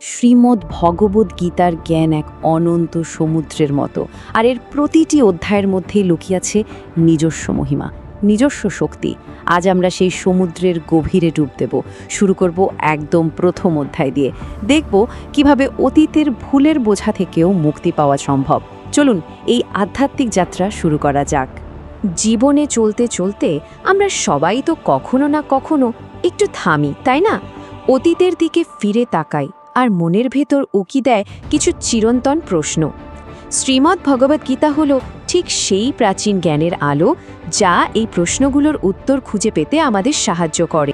শ্রীমদ্ ভগবদ্ গীতার জ্ঞান এক অনন্ত সমুদ্রের মতো, আর এর প্রতিটি অধ্যায়ের মধ্যেই লুকিয়াছে নিজস্ব মহিমা, নিজস্ব শক্তি। আজ আমরা সেই সমুদ্রের গভীরে ডুব দেব। শুরু করব একদম প্রথম অধ্যায় দিয়ে। দেখব কীভাবে অতীতের ভুলের বোঝা থেকেও মুক্তি পাওয়া সম্ভব। চলুন এই আধ্যাত্মিক যাত্রা শুরু করা যাক। জীবনে চলতে চলতে আমরা সবাই তো কখনো না কখনো একটু থামি, তাই না? অতীতের দিকে ফিরে তাকাই আর মনের ভেতর উকি দেয় কিছু চিরন্তন প্রশ্ন। শ্রীমদ্ ভগবদ্গীতা হল ঠিক সেই প্রাচীন জ্ঞানের আলো যা এই প্রশ্নগুলোর উত্তর খুঁজে পেতে আমাদের সাহায্য করে।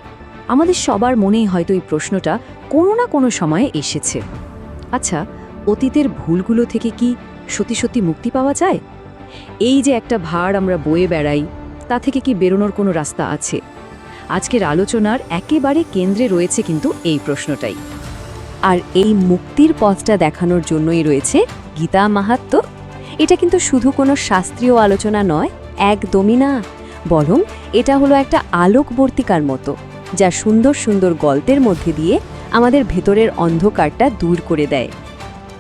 আমাদের সবার মনেই হয়তো এই প্রশ্নটা কোনো না কোনো সময়ে এসেছে। আচ্ছা অতীতের ভুলগুলো থেকে কি সত্যি সত্যি মুক্তি পাওয়া যায়? এই যে একটা ভার আমরা বয়ে বেড়াই, তা থেকে কি বেরোনোর কোনো রাস্তা আছে? আজকের আলোচনার একেবারে কেন্দ্রে রয়েছে কিন্তু এই প্রশ্নটাই। আর এই মুক্তির পথটা দেখানোর জন্যই রয়েছে গীতা মাহাত্ম। এটা কিন্তু শুধু কোনো শাস্ত্রীয় আলোচনা নয়, একদমই না। বরং এটা হলো একটা আলোকবর্তিকার মতো, যা সুন্দর সুন্দর গল্পের মধ্যে দিয়ে আমাদের ভেতরের অন্ধকারটা দূর করে দেয়।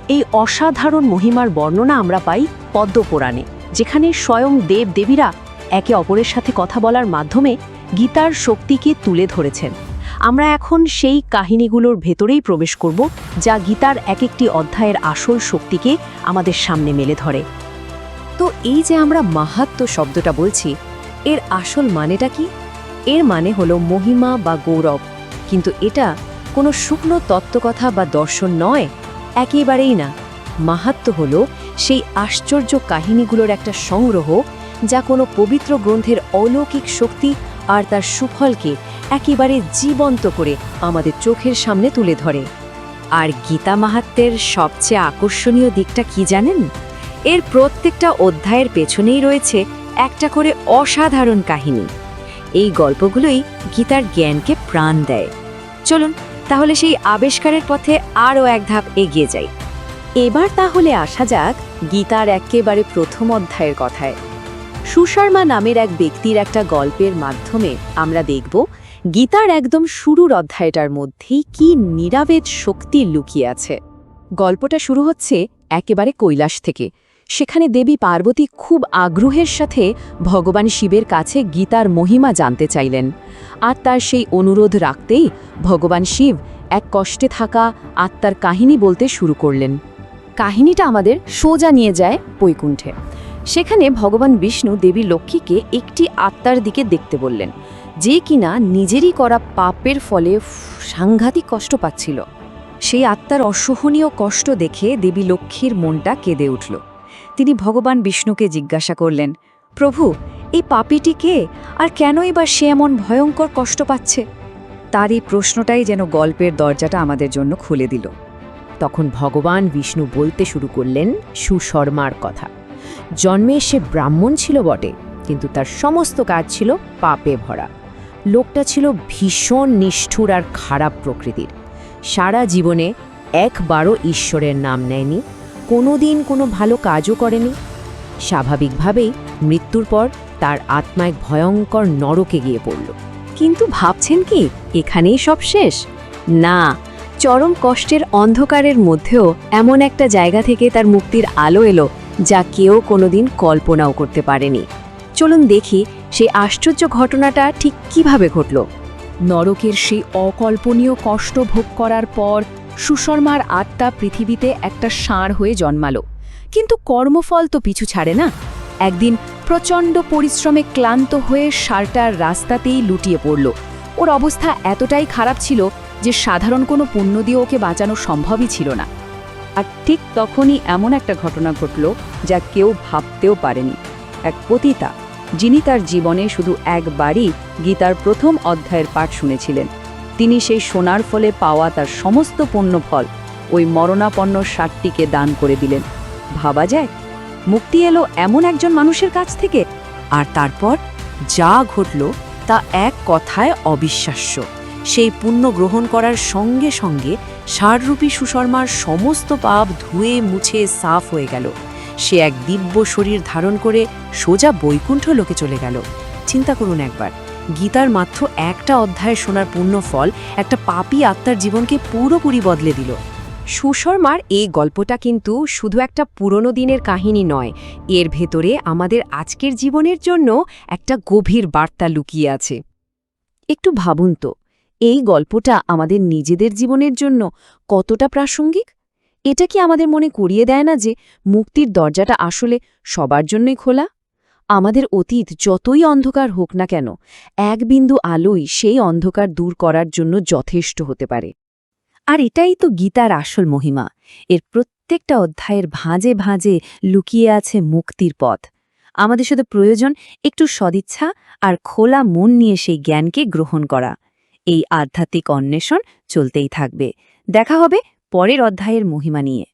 এই অসাধারণ মহিমার বর্ণনা আমরা পাই পদ্মপুরাণে, যেখানে স্বয়ং দেব দেবীরা একে অপরের সাথে কথা বলার মাধ্যমে গীতার শক্তিকে তুলে ধরেছেন। আমরা এখন সেই কাহিনীগুলোর ভেতরেই প্রবেশ করব, যা গীতার এক একটি অধ্যায়ের আসল শক্তিকে আমাদের সামনে মেলে ধরে। তো এই যে আমরা মাহাত্ম শব্দটা বলছি, এর আসল মানেটা কি? এর মানে হলো মহিমা বা গৌরব। কিন্তু এটা কোনো শুকনো তত্ত্বকথা বা দর্শন নয়, একেবারেই না। মাহাত্ম হল সেই আশ্চর্য কাহিনীগুলোর একটা সংগ্রহ, যা কোনো পবিত্র গ্রন্থের অলৌকিক শক্তি আর তার সুফলকে একেবারে জীবন্ত করে আমাদের চোখের সামনে তুলে ধরে। আর গীতা মাহাত্মের সবচেয়ে আকর্ষণীয় দিকটা কি জানেন? এর প্রত্যেকটা অধ্যায়ের পেছনেই রয়েছে একটা করে অসাধারণ কাহিনী। এই গল্পগুলোই গীতার জ্ঞানকে প্রাণ দেয়। চলুন, তাহলে সেই আবিষ্কারের পথে আরও এক ধাপ এগিয়ে যাই। এবার তাহলে আসা যাক গীতার একেবারে প্রথম অধ্যায়ের কথায়। সুশর্মা নামের এক ব্যক্তির একটা গল্পের মাধ্যমে আমরা দেখব গীতার একদম শুরুর অধ্যায়টার মধ্যেই কি নিরাবেদ শক্তি লুকিয়ে আছে। গল্পটা শুরু হচ্ছে একেবারে কৈলাস থেকে। সেখানে দেবী পার্বতী খুব আগ্রহের সাথে ভগবান শিবের কাছে গীতার মহিমা জানতে চাইলেন। আর তার সেই অনুরোধ রাখতেই ভগবান শিব এক কষ্টে থাকা আত্মার কাহিনী বলতে শুরু করলেন। কাহিনীটা আমাদের সোজা নিয়ে যায় বৈকুণ্ঠে। সেখানে ভগবান বিষ্ণু দেবী লক্ষ্মীকে একটি আত্মার দিকে দেখতে বললেন, যে কিনা নিজেরই করা পাপের ফলে সাংঘাতিক কষ্ট পাচ্ছিল। সেই আত্মার অসহনীয় কষ্ট দেখে দেবী লক্ষ্মীর মনটা কেঁদে উঠল। তিনি ভগবান বিষ্ণুকে জিজ্ঞাসা করলেন, প্রভু, এই পাপিটি কে? আর কেনই বা সে এমন ভয়ঙ্কর কষ্ট পাচ্ছে? তার এই প্রশ্নটাই যেন গল্পের দরজাটা আমাদের জন্য খুলে দিল। তখন ভগবান বিষ্ণু বলতে শুরু করলেন সুশর্মার কথা। জন্মে সে ব্রাহ্মণ ছিল বটে, কিন্তু তার সমস্ত কাজ ছিল পাপে ভরা। লোকটা ছিল ভীষণ নিষ্ঠুর আর খারাপ প্রকৃতির। সারা জীবনে একবারও ঈশ্বরের নাম নেয়নি, কোনোদিন কোনো ভালো কাজও করেনি। স্বাভাবিকভাবেই মৃত্যুর পর তার আত্মা এক ভয়ঙ্কর নরকে গিয়ে পড়ল। কিন্তু ভাবছেন কি, এখানেই সব শেষ? না, চরম কষ্টের অন্ধকারের মধ্যেও এমন একটা জায়গা থেকে তার মুক্তির আলো এলো যা কেউ কোনোদিন কল্পনাও করতে পারেনি। চলুন দেখি সেই আশ্চর্য ঘটনাটা ঠিক কীভাবে ঘটল। নরকের সেই অকল্পনীয় কষ্ট ভোগ করার পর সুশর্মার আত্মা পৃথিবীতে একটা ষাঁড় হয়ে জন্মালো। কিন্তু কর্মফল তো পিছু ছাড়ে না। একদিন প্রচণ্ড পরিশ্রমে ক্লান্ত হয়ে ষাঁড়টার রাস্তাতেই লুটিয়ে পড়ল। ওর অবস্থা এতটাই খারাপ ছিল যে সাধারণ কোনো পুণ্য দিয়ে ওকে বাঁচানো সম্ভবই ছিল না। আর ঠিক তখনই এমন একটা ঘটনা ঘটল যা কেউ ভাবতেও পারেনি। এক পতিতা, যিনি তার জীবনে শুধু একবারই গীতার প্রথম অধ্যায়ের পাঠ শুনেছিলেন। তিনি সেই সোনার ফলে পাওয়া তার সমস্ত পুণ্যফল ওই মরণাপন্ন ষাটটিকে দান করে দিলেন। ভাবা যায়, মুক্তি এলো এমন একজন মানুষের কাছ থেকে। আর তারপর যা ঘটল তা এক কথায় অবিশ্বাস্য। সেই পুণ্য গ্রহণ করার সঙ্গে সঙ্গে ষাঁড়রূপী সুশর্মার সমস্ত পাপ ধুয়ে মুছে সাফ হয়ে গেল। সে এক দিব্য শরীর ধারণ করে সোজা বৈকুণ্ঠ লোকে চলে গেল। চিন্তা করুন একবার, গীতার মাত্র একটা অধ্যায় শোনার পূর্ণ ফল একটা পাপী আত্মার জীবনকে পুরোপুরি বদলে দিল। সুশর্মার এই গল্পটা কিন্তু শুধু একটা পুরনো দিনের কাহিনী নয়, এর ভেতরে আমাদের আজকের জীবনের জন্য একটা গভীর বার্তা লুকিয়ে আছে। একটু ভাবুন তো এই গল্পটা আমাদের নিজেদের জীবনের জন্য কতটা প্রাসঙ্গিক? এটা কি আমাদের মনে করিয়ে দেয় না যে মুক্তির দরজাটা আসলে সবার জন্যই খোলা? আমাদের অতীত যতই অন্ধকার হোক না কেন, এক বিন্দু আলোই সেই অন্ধকার দূর করার জন্য যথেষ্ট হতে পারে। আর এটাই তো গীতার আসল মহিমা। এর প্রত্যেকটা অধ্যায়ের ভাঁজে ভাঁজে লুকিয়ে আছে মুক্তির পথ। আমাদের শুধু প্রয়োজন একটু সদিচ্ছা আর খোলা মন নিয়ে সেই জ্ঞানকে গ্রহণ করা। এই আধ্যাত্মিক অন্বেষণ চলতেই থাকবে। দেখা হবে পরের অধ্যায়ের মহিমা নিয়ে।